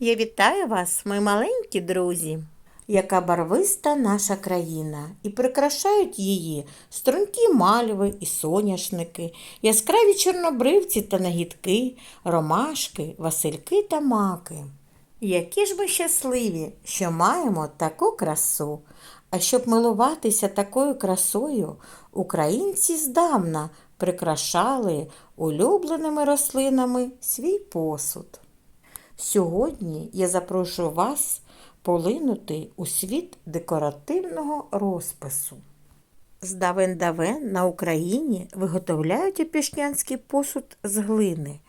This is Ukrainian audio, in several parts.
Я вітаю вас, мої маленькі друзі. Яка барвиста наша країна, і прикрашають її стрункі мальви і соняшники, яскраві чорнобривці та нагідки, ромашки, васильки та маки. Які ж ми щасливі, що маємо таку красу. А щоб милуватися такою красою, українці здавна прикрашали улюбленими рослинами свій посуд. Сьогодні я запрошую вас полинути у світ декоративного розпису. З давен-давен на Україні виготовляють опішнянський посуд з глини.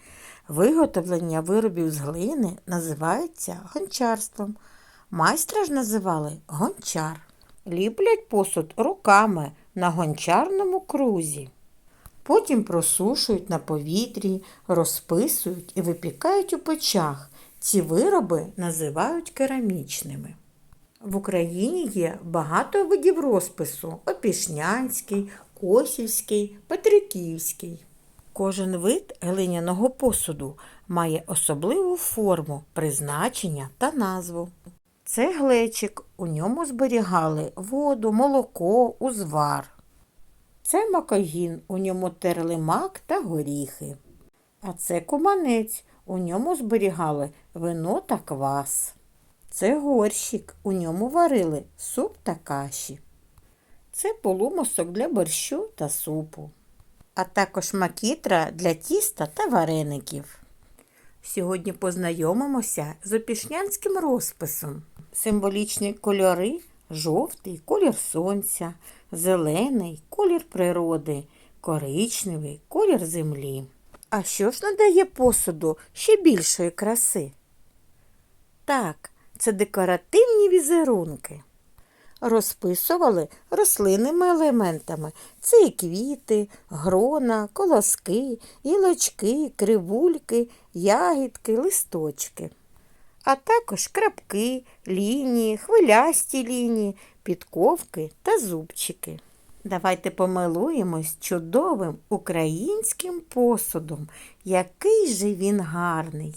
Виготовлення виробів з глини називається гончарством. Майстра ж називали гончар. Ліплять посуд руками на гончарному крузі. Потім просушують на повітрі, розписують і випікають у печах. Ці вироби називають керамічними. В Україні є багато видів розпису опішнянський, косівський, петриківський. Кожен вид глиняного посуду має особливу форму, призначення та назву. Це глечик, у ньому зберігали воду, молоко, узвар. Це макогін, у ньому терли мак та горіхи. А це куманець, у ньому зберігали вино та квас. Це горщик, у ньому варили суп та каші. Це полумосок для борщу та супу, а також макітра для тіста та вареників. Сьогодні познайомимося з опішнянським розписом. Символічні кольори жовтий колір сонця, зелений колір природи, коричневий колір землі. А що ж надає посуду ще більшої краси? Так, це декоративні візерунки. Розписували рослинними елементами. Це і квіти, грона, колоски, гілочки, кривульки, ягідки, листочки. А також крапки, лінії, хвилясті лінії, підковки та зубчики. Давайте помилуємось чудовим українським посудом, який же він гарний.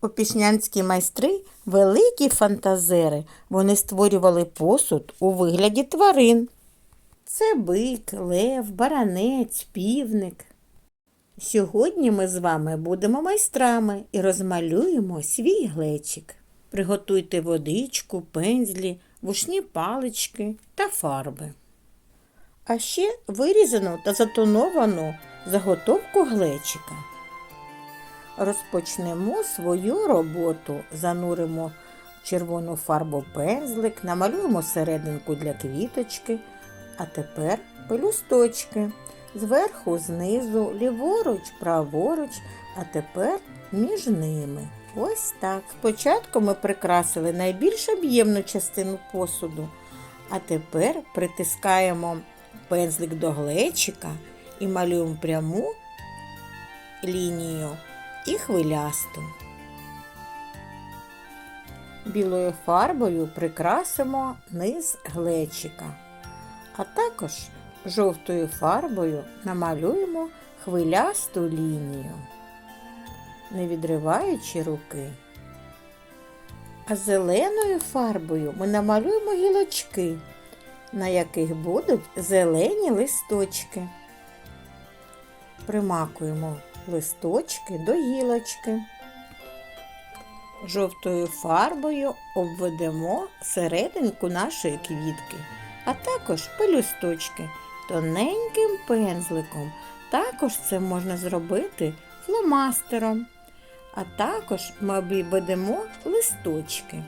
Опішнянські майстри великі фантазери. Вони створювали посуд у вигляді тварин. Це бик, лев, баранець, півник. Сьогодні ми з вами будемо майстрами і розмалюємо свій глечик. Приготуйте водичку, пензлі, вушні палички та фарби. А ще вирізану та затоновану заготовку глечика. Розпочнемо свою роботу, зануримо червону фарбу пензлик, намалюємо серединку для квіточки, а тепер пелюсточки. Зверху, знизу, ліворуч, праворуч, а тепер між ними. Ось так. Спочатку ми прикрасили найбільш об'ємну частину посуду, а тепер притискаємо пензлик до глечика і малюємо пряму лінію і хвилясту. Білою фарбою прикрасимо низ глечика, а також жовтою фарбою намалюємо хвилясту лінію, не відриваючи руки. А зеленою фарбою ми намалюємо гілочки, на яких будуть зелені листочки. Примакуємо листочки до гілочки. Жовтою фарбою обведемо серединку нашої квітки, а також пелюсточки тоненьким пензликом. Також це можна зробити фломастером. А також ми обведемо листочки.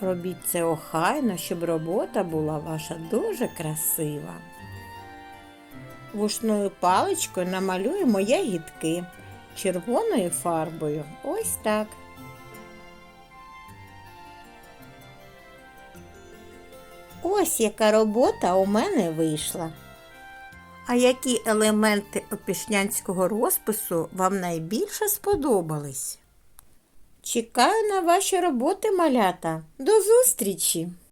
Робіть це охайно, щоб робота була ваша дуже красива. Вушною паличкою намалюємо ягідки червоною фарбою. Ось так. Ось яка робота у мене вийшла. А які елементи опішнянського розпису вам найбільше сподобались? Чекаю на ваші роботи, малята. До зустрічі!